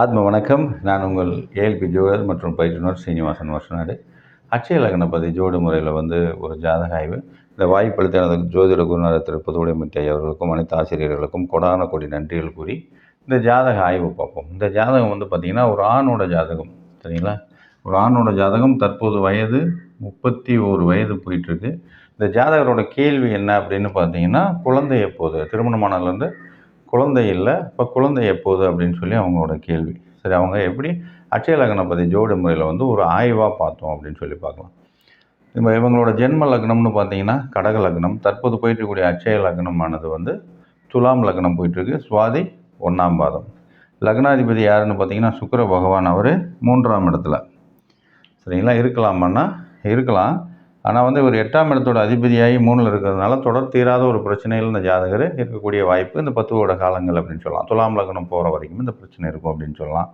ஆத்ம வணக்கம். நான் உங்கள் ஏஎல்பி ஜோயல் மற்றும் பயிற்றுனர் சீனிவாசன் வசனாடு அச்சய லக்ன பதி ஜோடு முறையில் வந்து ஒரு ஜாதக ஆய்வு. இந்த வாய்ப்பளித்த எனது ஜோதிட குருநாதர் திரு புதுவுடைமூர்த்தி அவர்களுக்கும் அனைத்து ஆசிரியர்களுக்கும் கொடான கோடி நன்றிகள் கூறி இந்த ஜாதக ஆய்வு பார்ப்போம். இந்த ஜாதகம் வந்து பார்த்திங்கன்னா ஒரு ஆணோட ஜாதகம் சரிங்களா? ஒரு ஆணோட ஜாதகம் தற்போது வயது முப்பத்தி ஒரு வயது போயிட்டுருக்கு இந்த ஜாதகரோட கேள்வி என்ன அப்படின்னு பார்த்தீங்கன்னா குழந்தை எப்போது? திருமணமானதுலேருந்து குழந்தை இல்லை இப்போ குழந்தை எப்போது அப்படின்னு சொல்லி அவங்களோட கேள்வி. சரி அவங்க எப்படி அட்சய லக்னபதி ஜோடி முறையில் வந்து ஒரு ஆய்வாக பார்த்தோம் அப்படின்னு சொல்லி பார்க்கலாம். இப்போ இவங்களோட ஜென்ம லக்னம்னு பார்த்தீங்கன்னா கடக லக்னம் தற்போது போயிட்டு இருக்கக்கூடிய அட்சய லக்னமானது வந்து துலாம் லக்னம் போயிட்டுருக்கு சுவாதி ஒன்றாம் பாதம். லக்னாதிபதி யாருன்னு பார்த்தீங்கன்னா சுக்கர பகவான் அவர் மூன்றாம் இடத்துல. சரிங்களா இருக்கலாமான்னா இருக்கலாம். ஆனால் வந்து இவர் எட்டாம் இடத்தோட அதிபதியாகி மூணில் இருக்கிறதுனால தொடர் தீராத ஒரு பிரச்சனையில் இந்த ஜாதகர் இருக்கக்கூடிய வாய்ப்பு இந்த பத்துவோட காலங்கள் அப்படின்னு சொல்லலாம். துலாம் லக்னம் போகிற வரைக்கும் இந்த பிரச்சனை இருக்கும் அப்படின்னு சொல்லலாம்.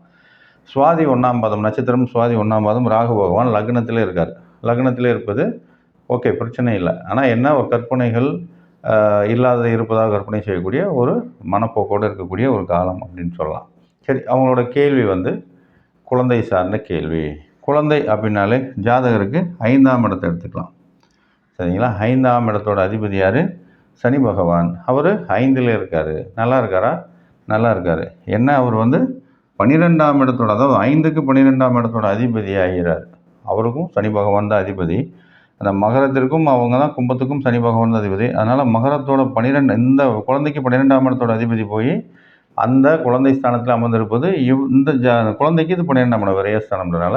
சுவாதி ஒன்றாம் பாதம் நட்சத்திரம் சுவாதி ஒன்றாம் பாதம் ராகு பகவான் லக்னத்திலே இருக்கார். லக்னத்திலே இருப்பது ஓகே பிரச்சனை இல்லை. ஆனால் என்ன ஒரு கற்பனைகள் இல்லாத இருப்பதாக கற்பனை செய்யக்கூடிய ஒரு மனப்போக்கோடு இருக்கக்கூடிய ஒரு காலம் அப்படின்னு சொல்லலாம். சரி அவங்களோட கேள்வி வந்து குழந்தை சார்ந்த கேள்வி. குழந்தை அப்படின்னாலே ஜாதகருக்கு ஐந்தாம் இடத்தை எடுத்துக்கலாம். சரிங்களா? ஐந்தாம் இடத்தோட அதிபதி யார்? சனி பகவான். அவர் ஐந்தில் இருக்கார். நல்லா இருக்காரா? நல்லா இருக்கார். என்ன? அவர் வந்து பன்னிரெண்டாம் இடத்தோட அதாவது ஐந்துக்கு பன்னிரெண்டாம் இடத்தோட அதிபதி ஆகிறார். அவருக்கும் சனி பகவான் தான் அதிபதி. அந்த மகரத்திற்கும் அவங்க தான் கும்பத்துக்கும் சனி பகவான் தான் அதிபதி. அதனால் மகரத்தோட பன்னிரெண்டு இந்த குழந்தைக்கு பன்னிரெண்டாம் இடத்தோட அதிபதி போய் அந்த குழந்தை ஸ்தானத்தில் அமர்ந்திருப்பது இவ் இந்த ஜா குழந்தைக்கு இது பன்னிரெண்டாம் இடம் விரயஸ்தானம்ன்றனால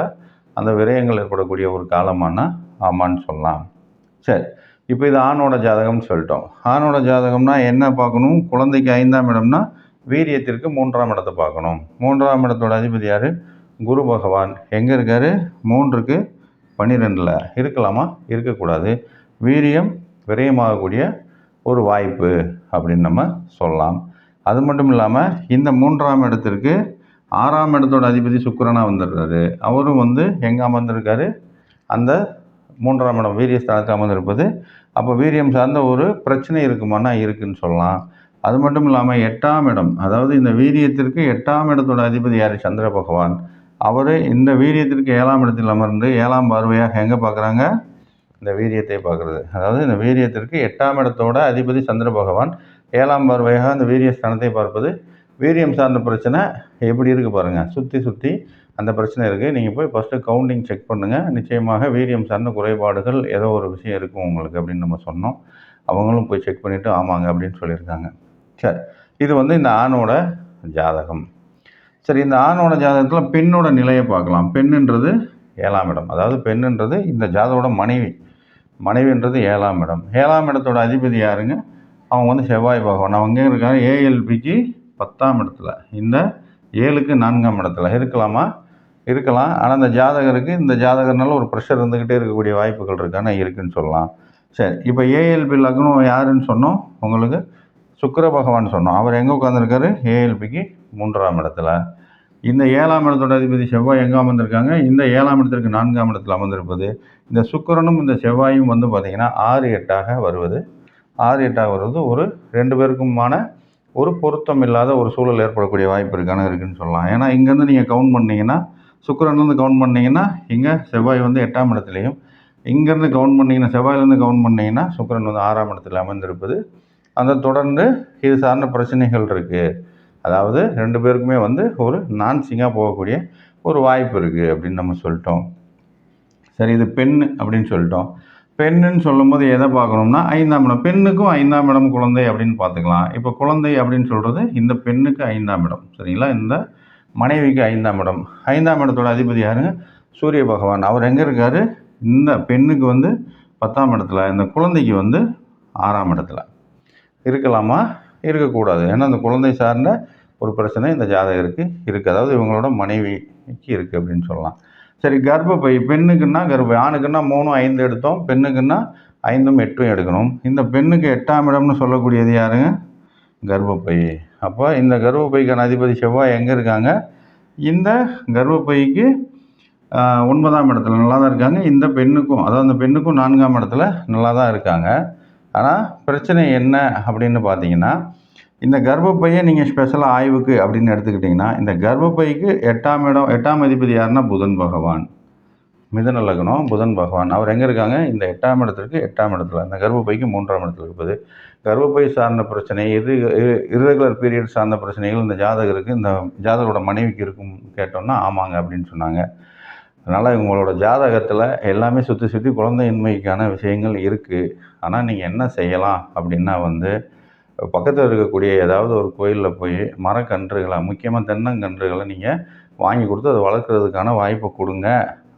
அந்த விரயங்கள் ஏற்படக்கூடிய ஒரு காலமானா ஆமான்னு சொல்லலாம். சரி இப்போ இது ஆணோட ஜாதகம்னு சொல்லிட்டோம். ஆணோட ஜாதகம்னா என்ன பார்க்கணும்? குழந்தைக்கு ஐந்தாம் இடம்னா வீரியத்திற்கு மூன்றாம் இடத்தை பார்க்கணும். மூன்றாம் இடத்தோட அதிபதி யார்? குரு பகவான். எங்கே இருக்கார்? மூன்றுக்கு பன்னிரெண்டில் இருக்கலாமா? இருக்கக்கூடாது. வீரியம் விரயமாகக்கூடிய ஒரு வாய்ப்பு அப்படின்னு நம்ம சொல்லலாம். அது மட்டும் இல்லாமல் இந்த மூன்றாம் இடத்திற்கு ஆறாம் இடத்தோட அதிபதி சுக்கிரனா வந்துடுறாரு. அவரும் வந்து எங்கே அமர்ந்திருக்காரு? அந்த மூன்றாம் இடம் வீரியஸ்தானத்தில் அமர்ந்திருப்பது. அப்போ வீரியம் சார்ந்த ஒரு பிரச்சனை இருக்குமானா இருக்குன்னு சொல்லலாம். அது மட்டும் இல்லாமல் எட்டாம் இடம் அதாவது இந்த வீரியத்திற்கு எட்டாம் இடத்தோட அதிபதி யார்? சந்திர பகவான். அவர் இந்த வீரியத்திற்கு ஏழாம் இடத்தில் அமர்ந்து ஏழாம் பார்வையாக எங்கே பார்க்குறாங்க இந்த வீரியத்தை பார்க்குறது அதாவது இந்த வீரியத்திற்கு எட்டாம் இடத்தோட அதிபதி சந்திர பகவான் ஏழாம் பார்வையாக அந்த வீரிய ஸ்தானத்தை பார்ப்பது. வீரியம் சார்ந்த பிரச்சனை எப்படி இருக்குது பாருங்கள் சுற்றி சுற்றி அந்த பிரச்சனை இருக்குது நீங்கள் போய் ஃபஸ்ட்டு கவுண்டிங் செக் பண்ணுங்கள் நிச்சயமாக வீரியம் சார்ந்த குறைபாடுகள் ஏதோ ஒரு விஷயம் இருக்கும் உங்களுக்கு அப்படின்னு நம்ம சொன்னோம். அவங்களும் போய் செக் பண்ணிவிட்டு ஆமாங்க அப்படின்னு சொல்லியிருக்காங்க. சரி இது வந்து இந்த ஆணோட ஜாதகம். சரி இந்த ஆணோட ஜாதகத்தில் பெண்ணோட நிலையை பார்க்கலாம். பெண்ணுன்றது ஏழாம் இடம். அதாவது பெண்ணுன்றது இந்த ஜாதகோட மனைவி. மனைவின்றது ஏழாம் இடம். ஏழாம் இடத்தோட அதிபதி யாருங்க? அவங்க வந்து செவ்வாய் பகவான். அவங்க எங்கே இருக்காங்க? ஏஎல்பிக்கு பத்தாம் இடத்துல. இந்த ஏழுக்கு நான்காம் இடத்துல. இருக்கலாமா? இருக்கலாம். ஆனால் இந்த ஜாதகருக்கு இந்த ஜாதகர்னால ஒரு ப்ரெஷர் இருந்துக்கிட்டே இருக்கக்கூடிய வாய்ப்புகள் இருக்கான இருக்குன்னு சொல்லலாம். சரி இப்போ ஏஎல்பி லக்னம் யாருன்னு சொன்னோம்? உங்களுக்கு சுக்கர பகவான் சொன்னோம். அவர் எங்கே உட்காந்துருக்காரு ஏஎல்பிக்கு மூன்றாம் இடத்துல. இந்த ஏழாம் இடத்தோட அதிபதி செவ்வாய் எங்கே அமர்ந்திருக்காங்க? இந்த ஏழாம் இடத்திற்கு நான்காம் இடத்துல அமர்ந்திருப்பது. இந்த சுக்கிரனும் இந்த செவ்வாயும் வந்து பார்த்திங்கன்னா ஆறு எட்டாக வருவது. ஆறு எட்டாக வருவது ஒரு ரெண்டு பேருக்குமான ஒரு பொருத்தம் இல்லாத ஒரு சூழல் ஏற்படக்கூடிய வாய்ப்பு இருக்கான இருக்குன்னு சொல்லலாம். ஏன்னா இங்கேருந்து நீங்கள் கவுண்ட் பண்ணிங்கன்னா சுக்கரன்லேருந்து கவுண்ட் பண்ணிங்கன்னா இங்கே செவ்வாய் வந்து எட்டாம் இடத்துலையும் இங்கேருந்து கவுண்ட் பண்ணீங்கன்னா செவ்வாயிலேருந்து கவுண்ட் பண்ணீங்கன்னா சுக்கிரன் வந்து ஆறாம் இடத்துல அமர்ந்திருப்பது அந்த தொடர்ந்து இது சார்ந்த பிரச்சனைகள் இருக்குது அதாவது ரெண்டு பேருக்குமே வந்து ஒரு நான்சிங்காக போகக்கூடிய ஒரு வாய்ப்பு இருக்குது அப்படின்னு நம்ம சொல்லிட்டோம். சரி இது பெண் அப்படின்னு சொல்லிட்டோம். பெண்ணுன்னு சொல்லும்போது எதை பார்க்கணும்னா ஐந்தாம் இடம். பெண்ணுக்கும் ஐந்தாம் இடம் குழந்தை அப்படின்னு பார்த்துக்கலாம். இப்போ குழந்தை அப்படின்னு சொல்கிறது இந்த பெண்ணுக்கு ஐந்தாம் இடம். சரிங்களா? இந்த மனைவிக்கு ஐந்தாம் இடம். ஐந்தாம் இடத்தோட அதிபதி யாருங்க? சூரிய பகவான். அவர் எங்கே இருக்கார்? இந்த பெண்ணுக்கு வந்து பத்தாம் இடத்துல இந்த குழந்தைக்கு வந்து ஆறாம் இடத்துல. இருக்கலாமா? இருக்கக்கூடாது. ஏன்னா அந்த குழந்தை சார்ந்த ஒரு பிரச்சனை இந்த ஜாதகருக்கு இருக்குது அதாவது இவங்களோட மனைவிக்கு இருக்குது அப்படின்னு சொல்லலாம். சரி கர்ப்பப்பை பெண்ணுக்குன்னா கர்ப்பை ஆணுக்குன்னா மூணும் ஐந்து எடுத்தோம் பெண்ணுக்குன்னா ஐந்தும் எட்டும் எடுக்கணும். இந்த பெண்ணுக்கு எட்டாம் இடம்னு சொல்லக்கூடியது யாருங்க? கர்ப்பப்பை. அப்போ இந்த கர்ப்பப்பைக்கான அதிபதி செவ்வாய் எங்கே இருக்காங்க? இந்த கர்ப்பப்பைக்கு ஒன்பதாம் இடத்துல நல்லா தான் இருக்காங்க. இந்த பெண்ணுக்கும் அதாவது அந்த பெண்ணுக்கும் நான்காம் இடத்துல நல்லா தான் இருக்காங்க. ஆனால் பிரச்சனை என்ன அப்படின்னு பார்த்தீங்கன்னா இந்த கர்ப்பப்பையை நீங்கள் ஸ்பெஷலாக ஆய்வுக்கு அப்படின்னு எடுத்துக்கிட்டிங்கன்னா இந்த கர்ப்பப்பைக்கு எட்டாம் இடம் எட்டாம் அதிபதி யாருன்னா புதன் பகவான். மிதன லக்னம் புதன் பகவான். அவர் எங்கே இருக்காங்க? இந்த எட்டாம் இடத்திற்கு எட்டாம் இடத்துல இந்த கர்ப்பப்பைக்கு மூன்றாம் இடத்துல இருப்பது கர்ப்பப்பை சார்ந்த பிரச்சனை இது இரகுலர் பீரியட் சார்ந்த பிரச்சனைகள் இந்த ஜாதகருக்கு இந்த ஜாதகரோட மனைவிக்கு இருக்கும் கேட்டோம்னா ஆமாங்க அப்படின்னு சொன்னாங்க. அதனால் இவங்களோட ஜாதகத்தில் எல்லாமே சுற்றி சுற்றி குழந்தையின்மைக்கான விஷயங்கள் இருக்குது ஆனால் நீங்கள் என்ன செய்யலாம் அப்படின்னா வந்து பக்கத்தில் இருக்கக்கூடிய ஏதாவது ஒரு கோயிலில் போய் மரக்கன்றுகளை முக்கியமாக தென்னங்கன்றுகளை நீங்கள் வாங்கி கொடுத்து அதை வளர்க்குறதுக்கான வாய்ப்பை கொடுங்க.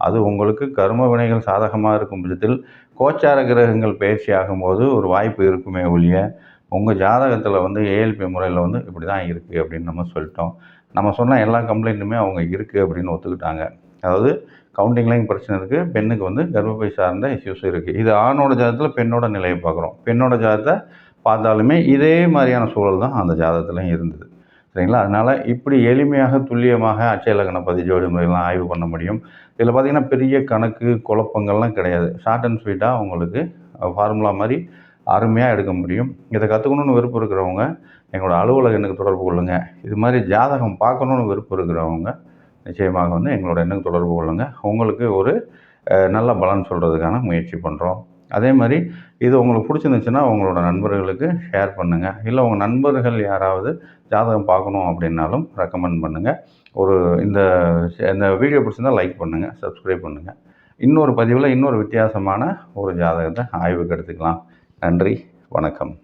அது உங்களுக்கு கர்ம வினைகள் சாதகமாக இருக்கும் பட்சத்தில் கோச்சார கிரகங்கள் பயிற்சி ஆகும்போது ஒரு வாய்ப்பு இருக்குமே ஒழிய உங்கள் ஜாதகத்தில் வந்து ஏஎல்பி முறையில் வந்து இப்படி தான் இருக்குது அப்படின்னு நம்ம சொல்லிட்டோம். நம்ம சொன்ன எல்லா கம்ப்ளைண்ட்டுமே அவங்க இருக்குது அப்படின்னு ஒத்துக்கிட்டாங்க. அதாவது கவுண்டிங்லையும் பிரச்சனை இருக்குது பெண்ணுக்கு வந்து கர்ப்பப்பை சார்ந்த இஷ்யூஸ் இருக்குது இது ஆணோட ஜாதத்தில் பெண்ணோட நிலையை பார்க்குறோம். பெண்ணோட ஜாதத்தை பார்த்தாலுமே இதே மாதிரியான சூழல் தான் அந்த ஜாதகத்துலையும் இருந்தது. சரிங்களா? அதனால் இப்படி எளிமையாக துல்லியமாக அச்சய லக்னப்பதி ஜோடி முறையெல்லாம் ஆய்வு பண்ண முடியும். இதில் பார்த்திங்கன்னா பெரிய கணக்கு குழப்பங்கள்லாம் கிடையாது. ஷார்ட் அண்ட் ஸ்வீட்டாக உங்களுக்கு ஃபார்முலா மாதிரி அருமையாக எடுக்க முடியும். இதை கற்றுக்கணுன்னு விருப்பம் இருக்கிறவங்க எங்களோட அலுவலக எண்ணுக்கு தொடர்பு கொள்ளுங்கள் இது மாதிரி ஜாதகம் பார்க்கணுன்னு விருப்பம் இருக்கிறவங்க நிச்சயமாக வந்து எங்களோட எண்ணுக்கு தொடர்பு கொள்ளுங்கள் உங்களுக்கு ஒரு நல்ல பலன் சொல்கிறதுக்கான முயற்சி பண்ணுறோம் அதே மாதிரி இது உங்களுக்கு பிடிச்சிருந்துச்சுன்னா உங்களோட நண்பர்களுக்கு ஷேர் பண்ணுங்கள் இல்லை உங்கள் நண்பர்கள் யாராவது ஜாதகம் பார்க்கணும் அப்படின்னாலும் ரெக்கமெண்ட் பண்ணுங்கள் ஒரு இந்த இந்த வீடியோ பிடிச்சிருந்தா லைக் பண்ணுங்கள் சப்ஸ்கிரைப் பண்ணுங்கள் இன்னொரு பதிவில் இன்னொரு வித்தியாசமான ஒரு ஜாதகத்தை ஆய்வுக்கு எடுத்துக்கலாம். நன்றி வணக்கம்.